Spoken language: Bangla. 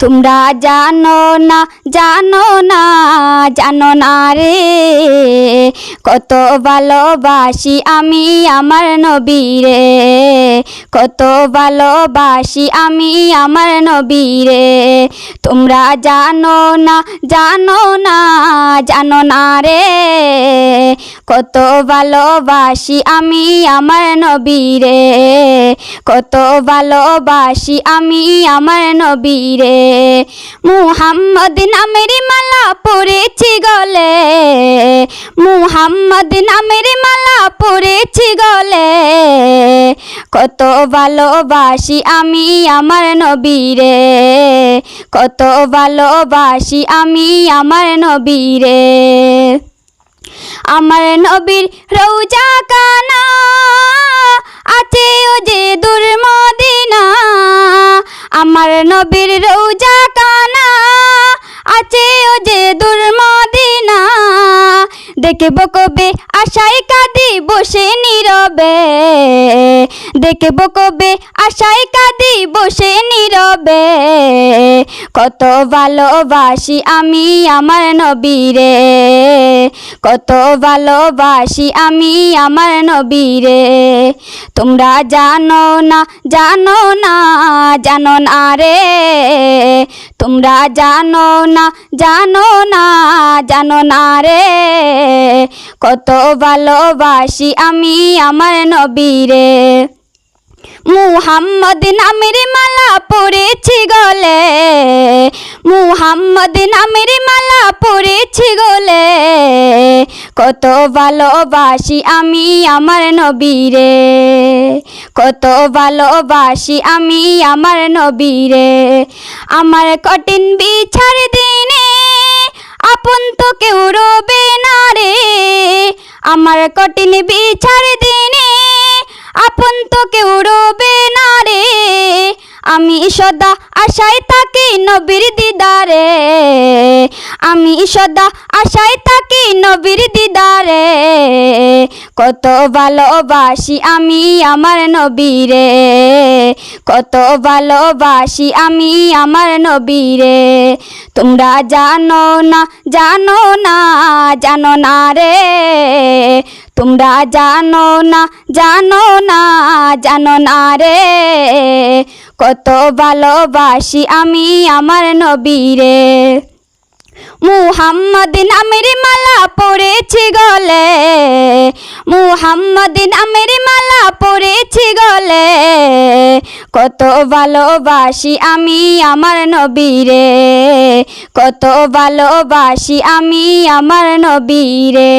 তোমরা জানো না জানো না জানো না রে। কত ভালোবাসি আমি আমার নবীরে কত ভালোবাসি আমি আমার নবীরে তোমরা জানো না জানো না জানো না রে। কত ভালোবাসি আমি আমার নবীরে কত ভালোবাসি আমি আমার নবীরে মুহাম্মদ নামের মালা পরেছি গলে। মুহাম্মদ নামের মালা পরেছি গলে। কত ভালোবাসি আমি আমার নবীরে। কত ভালোবাসি আমি আমার নবীরে। আমার নবীর রৌজা কানা আছে ও যে আমার নবীর রৌজা কানা আছে ও যে দুর্মদিনা দেখে কবে আশায় কাঁদি বসে নীরবে। দেখব কবে? আশায় কাঁদি বসে নীরবে। কত ভালোবাসি আমি আমার নবীরে। কত ভালোবাসি আমি আমার নবীরে। তোমরা জানো না জানো না জানো না রে। তোমরা জানো না জানো না জানো না রে। কত ভালোবাসি আমি আমার নবীরে। মুহাম্মদ নামের মালা পরেছি গলে, মুহাম্মদ নামের মালা পরেছি গলে। কত ভালোবাসি আমি আমার নবীরে, কত ভালোবাসি আমি আমার নবীরে। আমার কঠিন বিছার দিনে আপন তো কেউ রবে না রে। আমার কঠিন বিছার দিনে আপন তো কেউ না রে। আমি সদা আশায় থাকি নবীর দিদারে। আমি সদা আশায় থাকি নবীর দিদারে। কত ভালোবাসি আমি আমার নবীরে। কত ভালোবাসি আমি আমার নবীরে। তোমরা জানো না জানো না জানো না রে। তোমরা জানো না জানো না জানো না রে। কত ভালোবাসি আমি আমার নবীরে মুহাম্মদ নামের মালা পরেছি গলে। মুহাম্মদ নামের মালা পরেছি গলে। কত ভালোবাসি আমি আমার নবীরে কত ভালোবাসি আমি আমার নবীরে